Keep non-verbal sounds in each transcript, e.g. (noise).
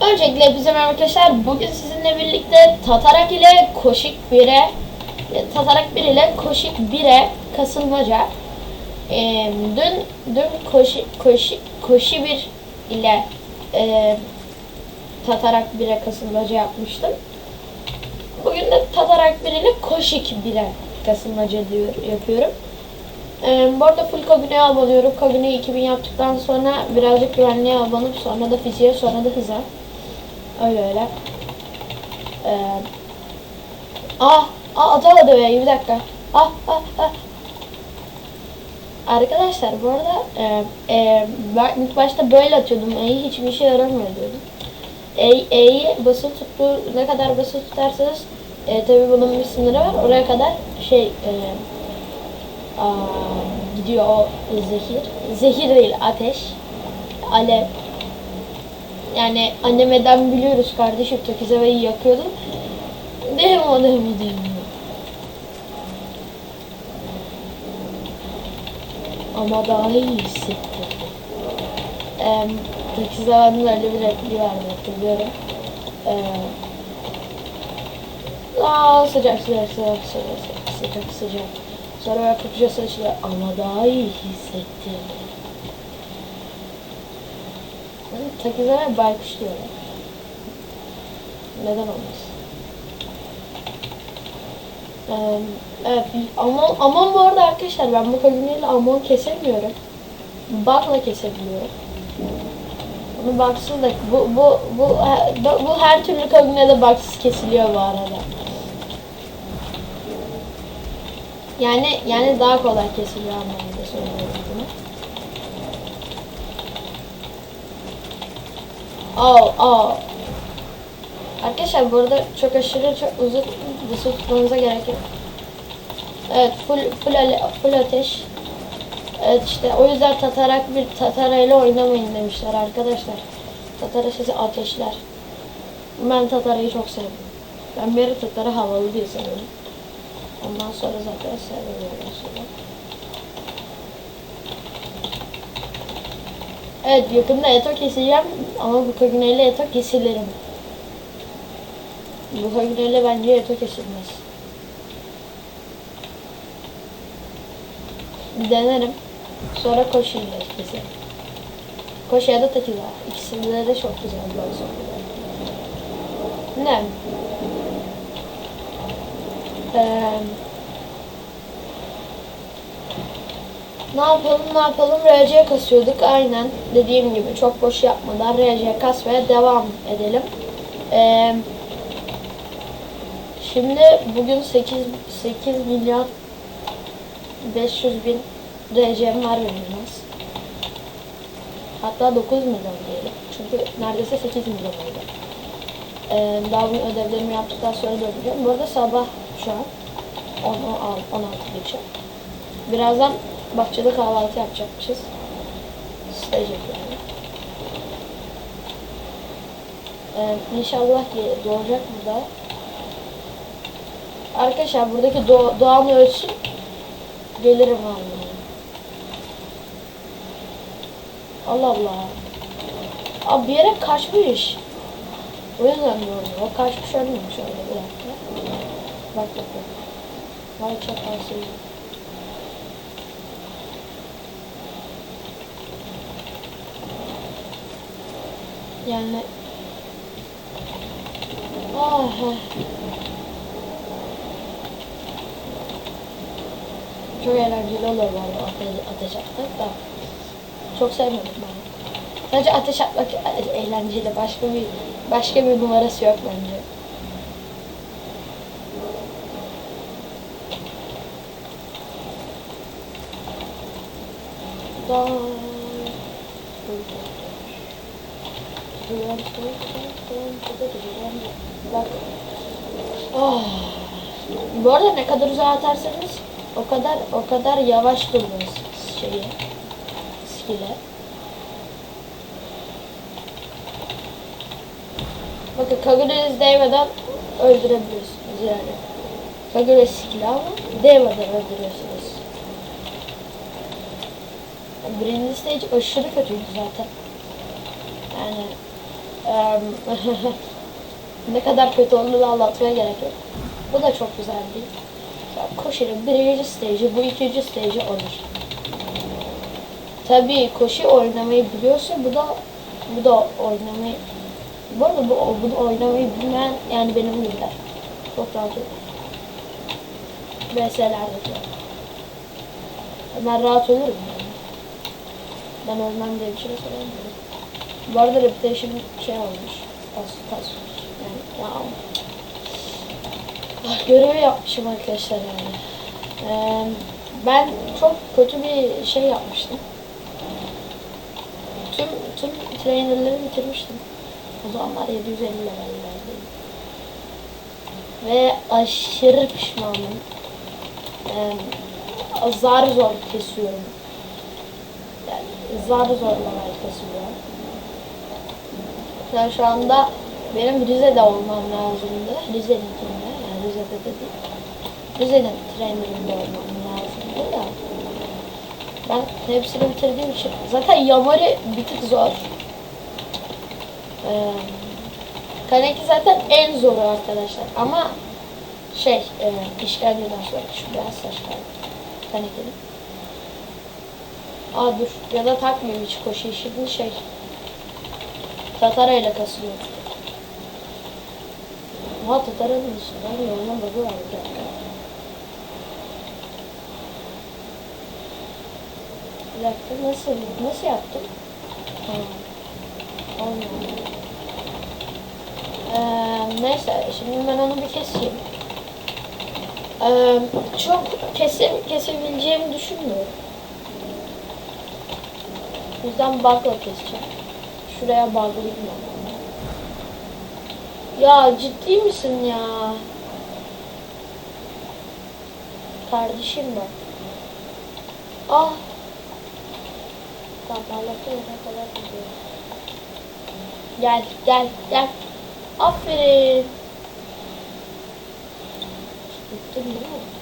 Öncelikle hepinize merhaba arkadaşlar. Bugün sizinle birlikte Tatarak ile Koşik 1'e Tatarak 1 ile Koşik 1'e kasılmaca. Ee, dün dün Koşi Koşi Koşi 1 ile e, Tatarak 1'e kasılmaca yapmıştım. Bugün de Tatarak 1 ile Koşik 1'e kasılmaca diyor, yapıyorum. Ee, bu arada full Kagune'ye abanıyorum. Kagune 2000 yaptıktan sonra birazcık güvenliğe abanıp sonra da fiziğe sonra da hıza. Öyle öyle. Ee, ah, ah atamadı be bir dakika. Ah, ah, ah. Arkadaşlar bu arada e, e, ben ilk başta böyle atıyordum. E'yi hiçbir işe yaramıyor diyordum. E, E'yi basılı tuttu ne kadar basılı tutarsanız e, tabi bunun bir sınırı var. Oraya kadar şey e, aa, gidiyor o zehir. Zehir değil ateş. Alev. Yani annemeden biliyoruz kardeşim Tokizava'yı yakıyordu. Değil mi o değil mi değil mi? Ama daha iyi hissettim. Ee, Tokizava'nın öyle bir repliği vardı hatırlıyorum. Ee, Aa, sıcak sıcak sıcak sıcak sıcak sıcak. Sonra böyle kapıca saçlı ama daha iyi hissettim. Takizeme baykuş diyorlar. Neden olmasın? Ee, evet, amon, amon bu arada arkadaşlar ben bu kabineyle amon kesemiyorum. Bakla kesebiliyorum. Bunu baksız da bu bu bu, bu her türlü kabinede baksız kesiliyor bu arada. Yani yani daha kolay kesiliyor anlamında söylüyorum bunu. Oh, oh. Arkadaşlar bu çok aşırı çok uzun dışı tutmanıza gerek yok. Evet full full, ale- full ateş. Evet işte o yüzden tatarak bir tatara ile oynamayın demişler arkadaşlar. Tatara sizi ateşler. Ben tatarayı çok sevdim. Ben bir ara tatara havalı diye seviyorum. Ondan sonra zaten seviyorum Evet yakında eto keseceğim ama bu kagineyle eto kesilirim. Bu kagineyle bence eto kesilmez. Denerim. Sonra koşuyla keserim. Koşuya da tekiz var. İkisinde de çok güzel böyle sokuyor. Ne? Eee Ne yapalım ne yapalım RC kasıyorduk aynen dediğim gibi çok boş yapmadan RC kasmaya devam edelim. Ee, şimdi bugün 8 8 milyon 500 bin RC'm var benim. Hatta 9 milyon diyelim. Çünkü neredeyse 8 milyon oldu. Ee, daha bunun ödevlerimi yaptıktan sonra döneceğim. Bu arada sabah şu an 10, 16 geçiyor. Birazdan bahçede kahvaltı yapacakmışız. Staj yani. Ee, inşallah ki doğacak burada. Arkadaşlar buradaki do doğan ölçüm gelirim vallahi. Allah Allah. Abi bir yere kaçmış. O yüzden diyorum. O kaçmış ölmemiş öyle bir dakika. Bak bak bak. Vay çakal Yani ah çok eğlenceli olur bu arada ateş, atmak da. Çok sevmedim ben. Sadece ateş atmak eğlenceli. Başka bir başka bir numarası yok bence. Da Bak. Oh. Bu arada ne kadar uzağa atarsanız o kadar o kadar yavaş durmanız şeyi skill'e. Bakın Kagure'niz değmeden öldürebiliyorsunuz yani. Kagure skill'i ama değmeden öldürüyorsunuz. Birinci stage aşırı kötüydü zaten. Yani (laughs) ne kadar kötü olduğunu anlatmaya gerek yok. Bu da çok güzel bir. Koşu'nun birinci stajı, bu ikinci stajı olur. Tabii Koşu oynamayı biliyorsa bu da bu da oynamayı bu arada bu, bu da oynamayı bilmeyen yani benim gibiler. Çok rahat olur. VS'lerde de. Ben rahat olurum yani. Ben ölmem diye şey. Bu arada reputation şey olmuş. Pas, pas. Yani ya. Ah, görevi yapmışım arkadaşlar yani. Ee, ben çok kötü bir şey yapmıştım. Tüm tüm trainerleri bitirmiştim. O zamanlar 750 levellerdeydim. Ve aşırı pişmanım. Ee, zar zor kesiyorum. Yani zar zor level kesiyorum. Yani şu anda benim Rize'de olmam lazımdı. Rize'ninkinde yani Rize'de de değil. Rize'nin trainerinde olmam lazımdı da. Ben hepsini bitirdiğim için. Zaten Yamari bir tık zor. Ee, Kaneki zaten en zoru arkadaşlar. Ama şey, e, işkenceden sonra şu beyaz saç kaldı. Kaneke'nin. Aa dur ya da takmayayım hiç koşu şimdi şey. Tatara ile kasılıyor. Oha Tatara'nın içinden yoluna bakı var bir dakika. Nasıl nasıl yaptım? Ha. Olmadı. Ee, neyse şimdi ben onu bir keseyim. Ee, çok kesim, kesebileceğimi düşünmüyorum. O yüzden bug'la keseceğim. Şuraya bug'layayım ben. Ya ciddi misin ya? Kardeşim bak. Ah. Allah'ım ne kadar gidiyor. Gel gel gel. Aferin. Gittin değil mi?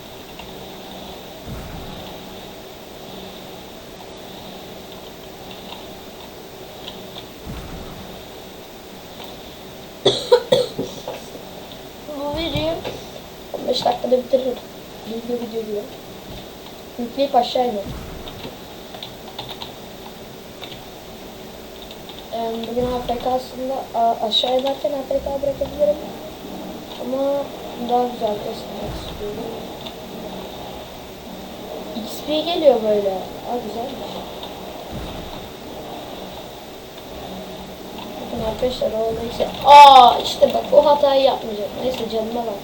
Bu videoyu 15 dakikada bitiririm. Video video diyor. Yükleyip aşağı. Ee, Bugün AFK aslında aşağı inerken AFK bırakabilirim. Ama daha güzel kesmek istiyorum. XP geliyor böyle. Aa güzelmiş. Bakın arkadaşlar orada işte. Aa işte bak o hatayı yapmayacak. Neyse canıma bak.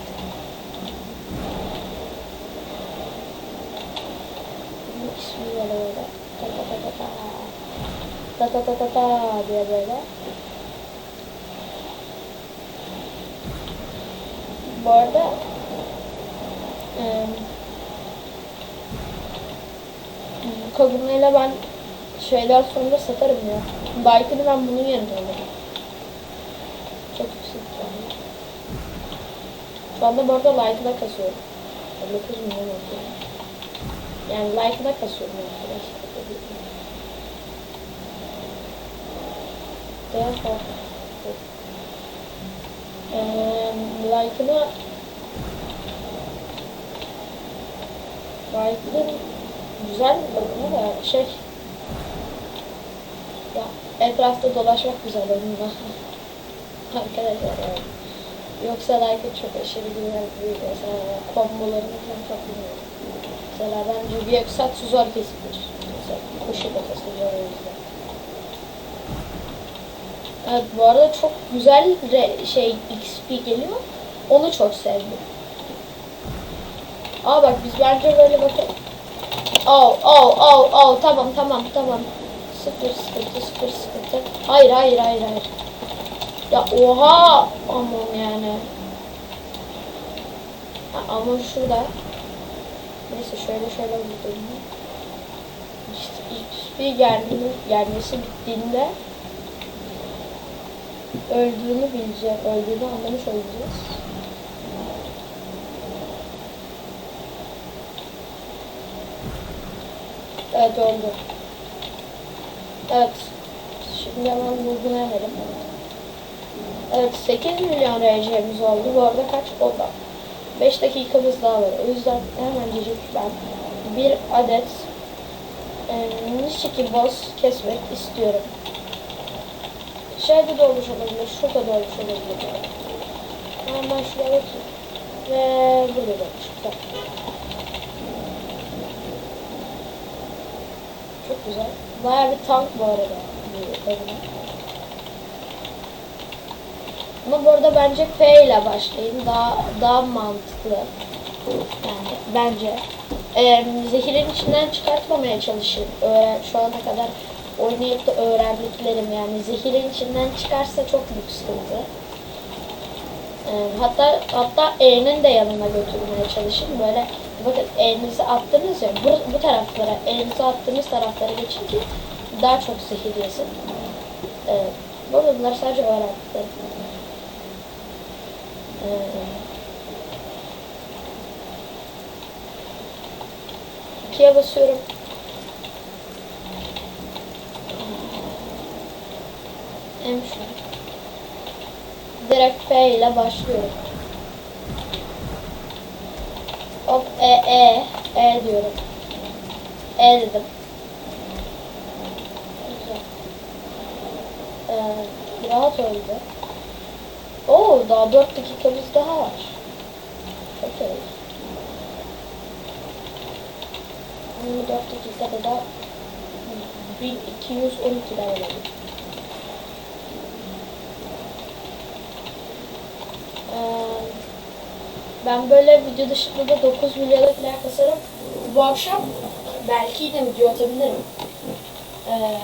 Böyle. Ta ta ta ta ta. Diye böyle. Bu arada Kaguna ile ben şeyler sonunda satarım ya. Bike'ını ben bunun yerine alırım. Çok yüksek yani. Şu anda bu arada like'da kasıyorum. 9 milyon oldu. Yani like'da kasıyorum arkadaşlar. Therefore, eee like'da like'ın güzel bir bakımı da şey ya etrafta dolaşmak güzel onunla (laughs) arkadaşlar yani. Yoksa like çok aşırı bir mesela kombolarını falan çok bilmiyorum. Mesela bence bir Yakusatsu zor kesilir. Mesela koşu kesilir o yüzden. Evet bu arada çok güzel şey XP geliyor. Onu çok sevdim. Aa bak biz bence böyle bakın. Oh, oh, oh, oh, tamam, tamam, tamam. Sıfır sıkıntı, sıfır sıkıntı. Hayır, hayır, hayır, hayır. Ya oha! Aman yani. Ha, ama şurada. Neyse şöyle şöyle vurdum. İşte XP geldiğini, gelmesi bittiğinde öldüğünü bileceğim. Öldüğünü anlamış olacağız. Evet oldu. Evet. Şimdi hemen vurgulayalım. Evet 8 milyon RC'miz oldu. Bu arada kaç oldu? 5 dakikamız daha var. O yüzden hemencecik ben bir adet e, Nishiki boss kesmek istiyorum. Şeyde de olmuş olabilir, şurada da olmuş olabilir. Hemen ben şuraya bakayım. Ve burada da olmuş. Çok güzel. Bayağı bir tank bu arada. Kadına. Ama bu arada bence F ile başlayın. Daha daha mantıklı. Yani bence. Ee, zehirin içinden çıkartmamaya çalışın. Öğren, şu ana kadar oynayıp da öğrendiklerim yani zehirin içinden çıkarsa çok büyük sıkıntı. Ee, hatta hatta E'nin de yanına götürmeye çalışın. Böyle bakın elinizi attınız ya bu, bu taraflara elinizi attığınız taraflara geçin ki daha çok zehir yesin. Ee, bu bunlar sadece öğrendiklerim. İkiye basıyorum. Hem şu. Direkt F ile başlıyorum. Hop E E E diyorum. E dedim. Güzel. Ee, rahat oldu. Oo daha 4 dakikamız daha var. Çok iyi. 24 dakikada da 1212 daha oldu. Ee, ben böyle video dışında da 9 milyona falan kasarım. Bu akşam belki yine video atabilirim. Ee,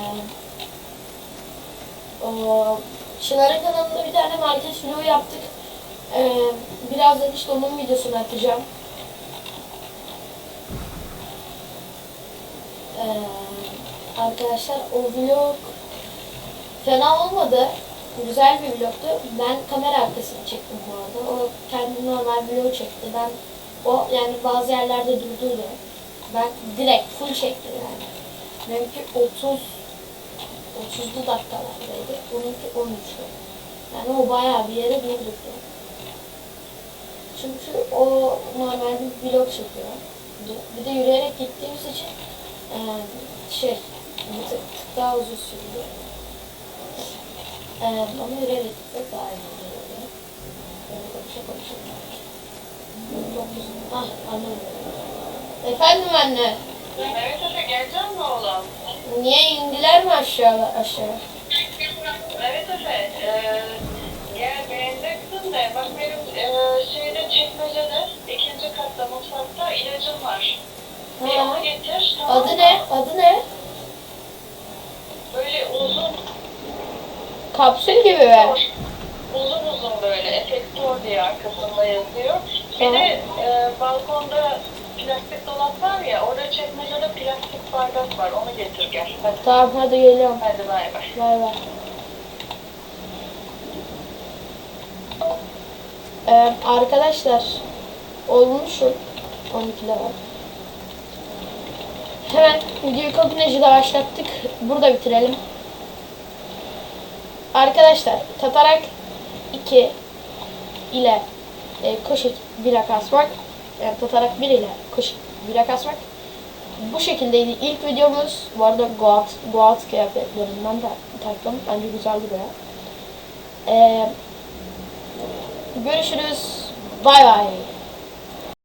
o Çınar'ın kanalında bir tane market vlogu yaptık. Ee, birazdan işte onun videosunu atacağım. Ee, arkadaşlar o vlog fena olmadı. Güzel bir vlogtu. Ben kamera arkasını çektim bu arada. O kendi normal vlog çekti. Ben o yani bazı yerlerde durduydu. Ben direkt full çektim yani. Benimki 30 30'lu dakikalardaydı. Bununki 13'lü. Yani o bayağı bir yere durdurdu. Çünkü o normal bir vlog çekiyor. Bir de yürüyerek gittiğimiz için eee, şey bir tık, tık daha uzun sürdü. Eee ama yürüyerek gitmek daha iyi oluyor. Böyle konuşa konuşa. Çok güzel. Ah anladım. Efendim anne. Efe gelecek mi oğlum? Niye indiler mi aşağı aşağı? Evet Efe. Ee, gel beğeneceksin de bak benim e, şeyde çekmecede ikinci katta mutfakta ilacım var. Bir Ha. onu getir. tamam Adı ne? Adı ne? Böyle uzun Kapsül gibi mi? uzun uzun böyle efektör diye arkasında yazıyor. Bir de e, balkonda plastik dolap var ya orada çekmecede plastik bardak var onu getir gel. Hadi, Tamam hadi geliyorum. hadi bay bay. Bay bay. Ee, arkadaşlar olmuşum 12 var. Hemen videoyu kabineciyle başlattık. Burada bitirelim. Arkadaşlar tatarak 2 ile e, koşuk 1'e kasmak yani tatarak 1 ile koşuk 1'e kasmak bu şekildeydi ilk videomuz. Bu arada Goat, Goat kıyafetlerinden de taktım. Bence güzel duruyor. Ee, görüşürüz. Bay bay.